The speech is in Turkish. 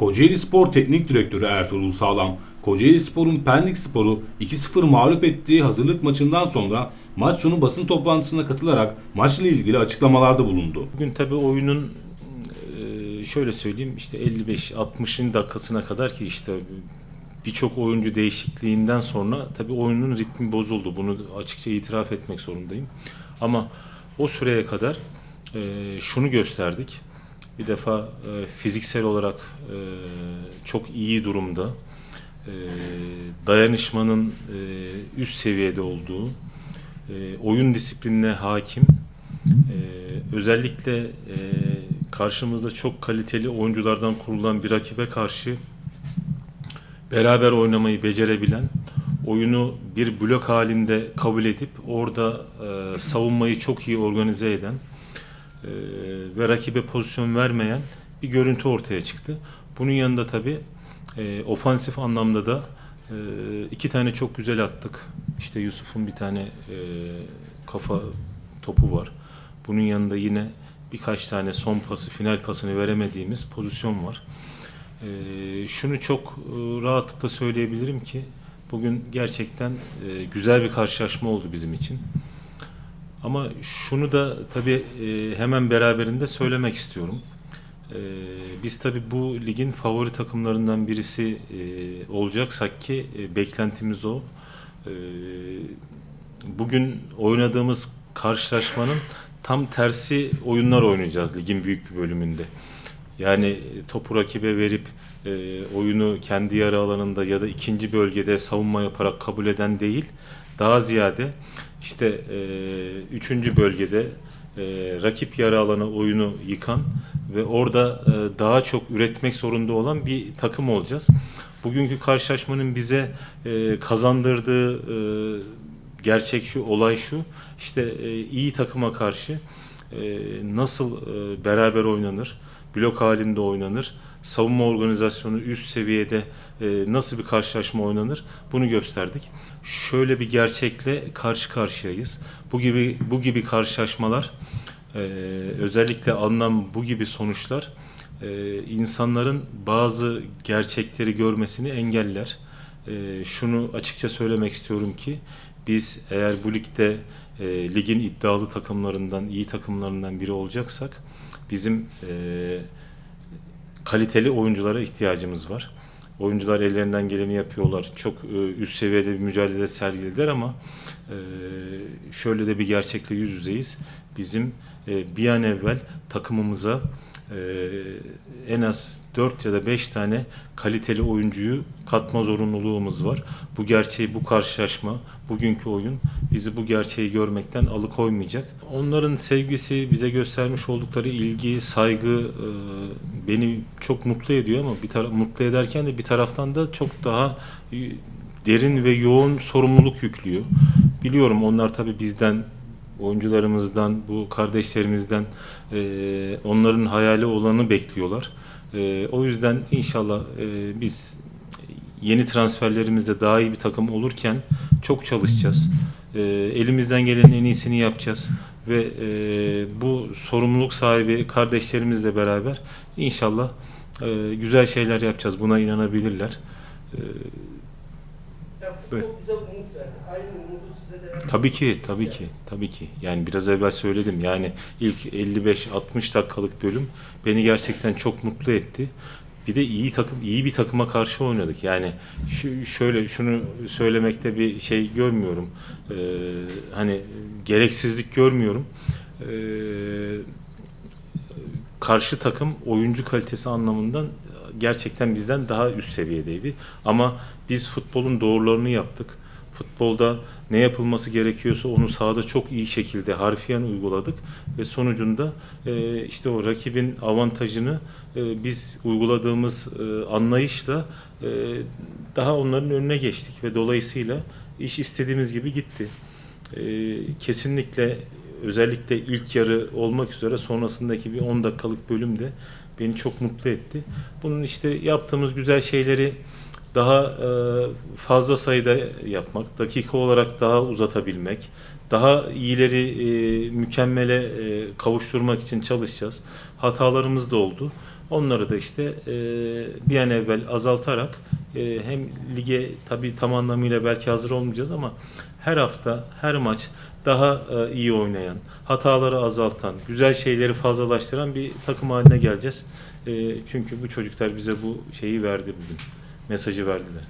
Kocaeli Spor Teknik Direktörü Ertuğrul Sağlam, Kocaeli Spor'un Pendik Spor'u 2-0 mağlup ettiği hazırlık maçından sonra maç sonu basın toplantısına katılarak maçla ilgili açıklamalarda bulundu. Bugün tabii oyunun e, şöyle söyleyeyim işte 55-60'ın dakikasına kadar ki işte birçok oyuncu değişikliğinden sonra tabii oyunun ritmi bozuldu. Bunu açıkça itiraf etmek zorundayım. Ama o süreye kadar e, şunu gösterdik. Bir defa e, fiziksel olarak e, çok iyi durumda. E, dayanışmanın e, üst seviyede olduğu, e, oyun disiplinine hakim, ee, özellikle e, karşımızda çok kaliteli oyunculardan kurulan bir rakibe karşı beraber oynamayı becerebilen, oyunu bir blok halinde kabul edip orada e, savunmayı çok iyi organize eden e, ve rakibe pozisyon vermeyen bir görüntü ortaya çıktı. Bunun yanında tabii e, ofansif anlamda da e, iki tane çok güzel attık. İşte Yusuf'un bir tane e, kafa topu var. Bunun yanında yine birkaç tane son pası, final pasını veremediğimiz pozisyon var. Ee, şunu çok e, rahatlıkla söyleyebilirim ki bugün gerçekten e, güzel bir karşılaşma oldu bizim için. Ama şunu da tabii e, hemen beraberinde söylemek istiyorum. E, biz tabii bu ligin favori takımlarından birisi e, olacaksak ki beklentimiz o. Bugün oynadığımız karşılaşmanın tam tersi oyunlar oynayacağız ligin büyük bir bölümünde. Yani topu rakibe verip e, oyunu kendi yarı alanında ya da ikinci bölgede savunma yaparak kabul eden değil, daha ziyade işte e, üçüncü bölgede e, rakip yarı alana oyunu yıkan ve orada e, daha çok üretmek zorunda olan bir takım olacağız. Bugünkü karşılaşmanın bize e, kazandırdığı e, gerçek şu, olay şu. İşte e, iyi takıma karşı e, nasıl e, beraber oynanır, blok halinde oynanır, savunma organizasyonu üst seviyede e, nasıl bir karşılaşma oynanır bunu gösterdik. Şöyle bir gerçekle karşı karşıyayız. Bu gibi bu gibi karşılaşmalar e, özellikle alınan bu gibi sonuçlar e, insanların bazı gerçekleri görmesini engeller. Şunu açıkça söylemek istiyorum ki biz eğer bu ligde ligin iddialı takımlarından, iyi takımlarından biri olacaksak bizim e, kaliteli oyunculara ihtiyacımız var. Oyuncular ellerinden geleni yapıyorlar. Çok e, üst seviyede bir mücadele sergilediler ama e, şöyle de bir gerçekle yüz yüzeyiz. Bizim e, bir an evvel takımımıza e, en az 4 ya da 5 tane kaliteli oyuncuyu katma zorunluluğumuz var. Bu gerçeği, bu karşılaşma, bugünkü oyun bizi bu gerçeği görmekten alıkoymayacak. Onların sevgisi, bize göstermiş oldukları ilgi, saygı e, beni çok mutlu ediyor ama bir taraf mutlu ederken de bir taraftan da çok daha derin ve yoğun sorumluluk yüklüyor. Biliyorum onlar tabii bizden oyuncularımızdan, bu kardeşlerimizden e, onların hayali olanı bekliyorlar. E, o yüzden inşallah e, biz yeni transferlerimizde daha iyi bir takım olurken çok çalışacağız. E, elimizden gelenin en iyisini yapacağız ve e, bu sorumluluk sahibi kardeşlerimizle beraber inşallah e, güzel şeyler yapacağız. Buna inanabilirler. E. Tabii ki, tabii ki, tabii ki. Yani biraz evvel söyledim. Yani ilk 55-60 dakikalık bölüm beni gerçekten çok mutlu etti. Bir de iyi takım, iyi bir takıma karşı oynadık. Yani şu, şöyle şunu söylemekte bir şey görmüyorum. Ee, hani gereksizlik görmüyorum. Ee, karşı takım oyuncu kalitesi anlamından gerçekten bizden daha üst seviyedeydi. Ama biz futbolun doğrularını yaptık. Futbolda ne yapılması gerekiyorsa onu sahada çok iyi şekilde harfiyen uyguladık ve sonucunda e, işte o rakibin avantajını e, biz uyguladığımız e, anlayışla e, daha onların önüne geçtik ve dolayısıyla iş istediğimiz gibi gitti. E, kesinlikle özellikle ilk yarı olmak üzere sonrasındaki bir 10 dakikalık bölüm de beni çok mutlu etti. Bunun işte yaptığımız güzel şeyleri daha e, fazla sayıda yapmak, dakika olarak daha uzatabilmek, daha iyileri e, mükemmele e, kavuşturmak için çalışacağız. Hatalarımız da oldu Onları da işte bir an evvel azaltarak hem lige tabii tam anlamıyla belki hazır olmayacağız ama her hafta, her maç daha iyi oynayan, hataları azaltan, güzel şeyleri fazlalaştıran bir takım haline geleceğiz. Çünkü bu çocuklar bize bu şeyi verdi bugün. Mesajı verdiler.